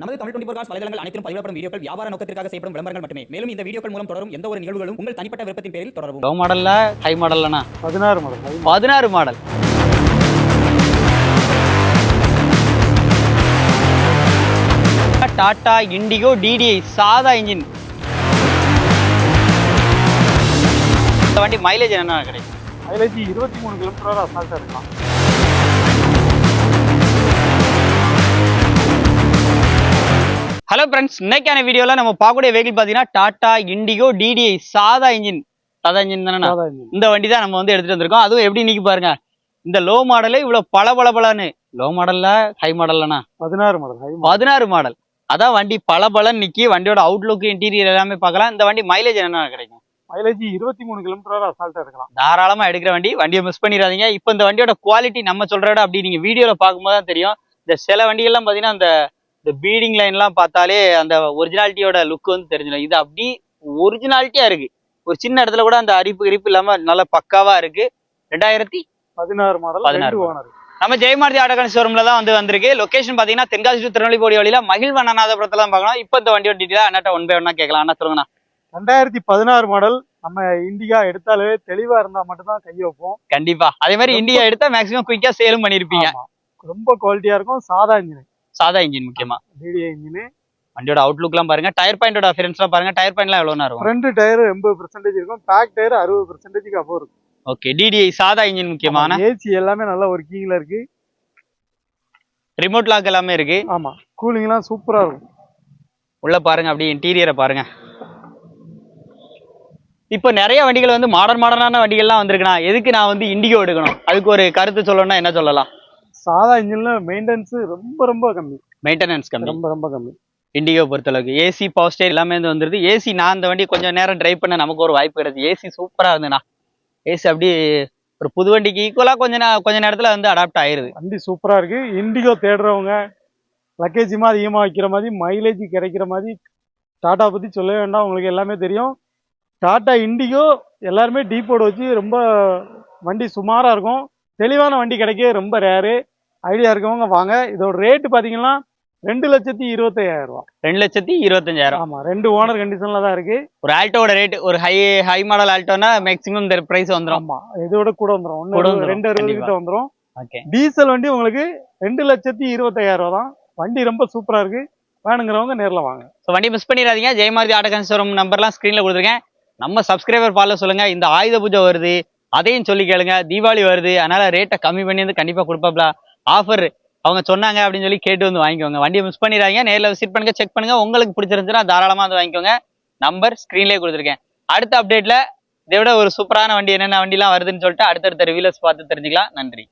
நமது Tamil twenty cos வலைதளங்கள் அனைத்தும் பதிவிடப்படும் வீடியோக்கள் வியாபார நோக்கத்திற்காக செய்யப்படும் விளம்பரங்கள் மட்டுமே. மேலும் இந்த வீடியோக்கள் மூலம் தொடரும் எந்த ஒரு நிகழ்வுகளும் உங்கள் தனிப்பட்ட விருப்பத்தின் பேரில் தொடரவும். லோ மாடல்ல ஹை மாடல்லண்ணா? பதினாறு மாடல். பதினாறு. பதினாறு மாடல். டாடா இண்டிகோ டிடிஐ சாதா இன்ஜின். இந்த வண்டி மைலேஜ் என்ன கிடைக்கும்? மைலேஜ் இருபத்தி மூணு கிலோமீட்டர் வரை அசால்ட்டாக இருக்கலாம். ஹலோ ஃப்ரெண்ட்ஸ் இன்னைக்கான வீடியோல நம்ம பார்க்கக்கூடிய வெஹிக்கிள் பார்த்தீங்கன்னா டாடா இண்டிகோ டிடிஐ சாதா இன்ஜின் சாதா இன்ஜின் தானே. இந்த வண்டி தான் நம்ம வந்து எடுத்துட்டு வந்திருக்கோம். அதுவும் எப்படி நிக்கி பாருங்க. இந்த லோ மாடலே இவ்வளவு பல பல பலன்னு லோ மாடல்ல ஹை மாடல்லண்ணா பதினாறு மாடல் பதினாறு மாடல் அதான் வண்டி பல பலன்னு நிக்கி வண்டியோட அவுட்லுக் இன்டீரியர் எல்லாமே பார்க்கலாம். இந்த வண்டி மைலேஜ் என்ன கிடைக்கும்? மைலேஜ் இருபத்தி மூணு கிலோமீட்டர் வரை அசால்ட்டாக இருக்கலாம் தாராளமா எடுக்கிற வண்டி. வண்டியை மிஸ் பண்ணிடாதீங்க. இப்போ இந்த வண்டியோட குவாலிட்டி நம்ம சொல்ற விட அப்படி நீங்க வீடியோல பார்க்கும்போது தான் தெரியும். இந்த சில வண்டிகள்லாம் பாத்தீங்கன்னா அந்த இந்த பீடிங் லைன்லாம் பார்த்தாலே அந்த ஒரிஜினாலிட்டியோட லுக் வந்து தெரிஞ்சிடும். இது அப்படி ஒரிஜினாலிட்டியா இருக்கு. ஒரு சின்ன இடத்துல கூட அந்த அரிப்பு கிரிப்பு இல்லாம நல்ல பக்காவா இருக்கு. ரெண்டாயிரத்தி பதினாறு மாடல் பதினாறு. ஓனர் நம்ம ஜெயமாரதி ஆட்டோகான் ஷோரூம்ல தான் வந்து வந்திருக்கு. லொகேஷன் பாத்தீங்கன்னா தென்காசி to திருநெல்வேலி வழியில மகிழ்வன் அண்ணாதபுரத்துல தான் பார்க்கணும் இப்போ இந்த வண்டியோட டீட்டெயில் அண்ணாட்ட ஒன் பை ஒன்னா கேட்கலாம். அண்ணா சொல்லுங்கண்ணா. ரெண்டாயிரத்தி பதினாறு மாடல் நம்ம இண்டிகா எடுத்தாலே தெளிவா இருந்தா மட்டும்தான் கை வைப்போம். கண்டிப்பா. அதே மாதிரி இந்தியா எடுத்தா மேக்ஸிமம் குயிக்கா சேலும் பண்ணிருப்பீங்க. ரொம்ப குவாலிட்டியா இருக்கும். சாதா இன்ஜின் சாதா இன்ஜின் முக்கியமா? டிடிஐ இன்ஜின் வண்டியோட அவுட்லுக்லாம் பாருங்க. டயர் பாயிண்டோட அஃபரன்ஸ்லாம் பாருங்க. டயர் பாயிண்ட்லாம் எவ்வளோ இருக்கும் ஃப்ரண்ட் டயர் எண்பது பெர்சன்டேஜ் இருக்கும். பேக் டயர் அறுபது பெர்சன்டேஜ்க்கு அபோவ் இருக்கும். ஓகே டிடிஐ சாதா இன்ஜின் முக்கியமான? ஏசி எல்லாமே நல்ல ஒர்க்கிங்ல இருக்கு. ரிமோட் லாக் எல்லாமே இருக்கு. ஆமா கூலிங் எல்லாம் சூப்பரா இருக்கும். உள்ள பாருங்க அப்படியே இன்டீரியரை பாருங்க. இப்போ நிறைய வண்டிகள் வந்து மாடர்ன் மாடர்னான வண்டிகள்லாம் வந்திருக்குண்ணா. எதுக்கு நான் வந்து இண்டிகோ எடுக்கணும்? அதுக்கு ஒரு கருத்து சொல்லணும்னா என்ன சொல்லலாம்? சாதா இன்ஜின்ல மெயின்டெனன்ஸ் ரொம்ப ரொம்ப கம்மி. மெயின்டெனன்ஸ் கம்மி. ரொம்ப ரொம்ப கம்மி. இண்டிகோ பொறுத்தளவுக்கு. ஏசி பவர் ஸ்டேர் எல்லாமே வந்து வந்துருது. ஏசி நான் அந்த வண்டி கொஞ்சம் நேரம் டிரைவ் பண்ண நமக்கு ஒரு வாய்ப்பு கிடைச்சு ஏசி சூப்பரா இருந்துண்ணா ஏசி அப்படியே ஒரு புது வண்டிக்கு ஈக்குவலா கொஞ்ச நே- கொஞ்ச நேரத்துல வந்து அடாப்ட் ஆயிருது. வண்டி சூப்பரா இருக்கு. இண்டிகோ தேடுறவங்க லக்கேஜுமா அதிகமா வைக்கிற மாதிரி மைலேஜ் கிடைக்கிற மாதிரி டாடா பத்தி சொல்ல வேண்டாம். உங்களுக்கு எல்லாமே தெரியும். டாடா இண்டிகோ எல்லாருமே டீப்போட வச்சு ரொம்ப வண்டி சுமாரா இருக்கும். தெளிவான வண்டி கிடைக்க ரொம்ப ரேரு ஐடியா இருக்கவங்க வாங்க. இதோட ரேட்டு பாத்தீங்கன்னா ரெண்டு லட்சத்தி இருபத்தையாயிரம் ரூபா ரெண்டு லட்சத்தி இருபத்தஞ்சாயிரம். ஆமா ரெண்டு ஓனர் கண்டிஷன்ல தான் இருக்கு. ஒரு ஆல்டோட ரேட் ஒரு ஹை ஹை மாடல் ஆல்டோனா மேக்ஸிமம் பிரைஸ் வந்துடும் ஆமா இதோட கூட ஒன்னு வந்துரும், ரெண்டு அறுபது. கிட்ட வந்துரும். ஓகே டீசல் வண்டி உங்களுக்கு ரெண்டு லட்சத்தி இருபத்தையாயிரம் ரூபா தான். வண்டி ரொம்ப சூப்பரா இருக்கு. வேணுங்கிறவங்க நேர்ல வாங்க. ஸோ வண்டி மிஸ் பண்ணிடாதீங்க. ஜெயமாரதி ஆட்டோ கன்சோரம் நம்பர்லாம் ஸ்க்ரீனில் கொடுத்துருக்கேன். நம்ம சப்ஸ்கிரைபர் ஃபாலோ சொல்லுங்க. இந்த ஆயுத பூஜை வருது. அதையும் சொல்லி கேளுங்க. தீபாவளி வருது. அதனால ரேட்டை கம்மி பண்ணி வந்து கண்டிப்பா கொடுப்பாப்ல. ஆஃபர் அவங்க சொன்னாங்க அப்படின்னு சொல்லி கேட்டு வந்து வாங்கிக்கோங்க. வண்டியை மிஸ் பண்ணிடாதீங்க. நேரில் விசிட் பண்ணுங்க செக் பண்ணுங்க. உங்களுக்கு பிடிச்சிருந்துச்சுன்னா தாராளமாக வந்து வாங்கிக்கோங்க. நம்பர் ஸ்க்ரீன்லேயே கொடுத்துருக்கேன். அடுத்த அப்டேட்டில் இதை விட ஒரு சூப்பரான வண்டி என்னென்ன வண்டிலாம் வருதுன்னு சொல்லிட்டு அடுத்தடுத்த ரிவியூலர்ஸ் பார்த்து தெரிஞ்சுக்கலாம். நன்றி.